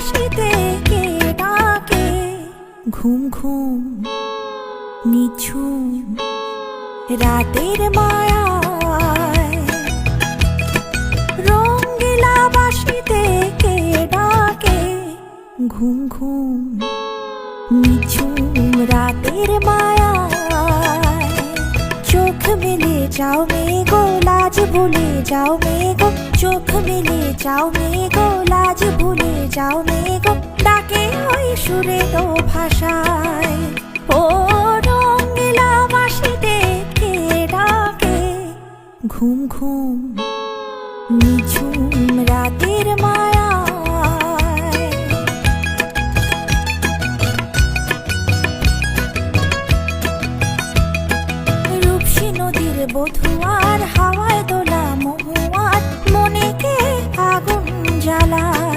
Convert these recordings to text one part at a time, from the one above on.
হাসিতে কে ডাকে? ঘুম ঘুম, নিঝুম, রাতের মায়া রঙ্গিলা বাসিতে কে ডাকে? ঘুম ঘুম, নিঝুম, রাতের মায়া চোখ মেলে যাও মেঘো লাজ ভুলে যাও মেঘো চোখ মেলে যাও মেঘো লাজ যাও মেঘো ডাকে ওই সুরে ও ভাষায়। ও রঙ্গিলা বাসিতে কে ডাকে? ঘুম ঘুম, নিঝুম রাতের মায়ায়। রূপসী নদীর বধুয়ার হাওয়ায় দোলা মহুয়ার মনেকে আগুন জ্বালায়।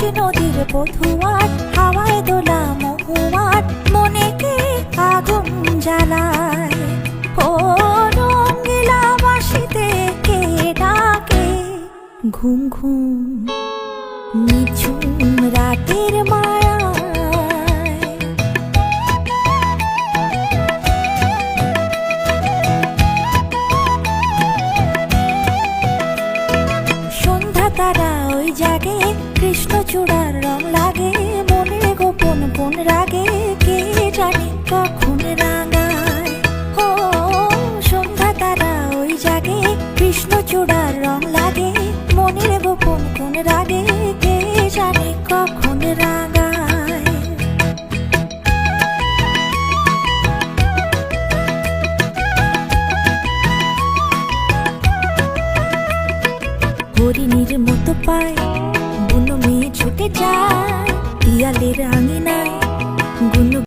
রূপসী নদীর পথুয়ার হাওয়ায় দোলা মহুয়ার মনেকে আগুন জ্বালায়? কে ডাকে? ঘুম ঘুম, নিঝুম রাতের মায়ায় রাঙায় ওই জাগে কৃষ্ণচূড়ার লাগে রাগে কখন রাঙায় মতো পায়, বুনো মেয়ে ছুটে যায়, পিয়ালের আঙিনা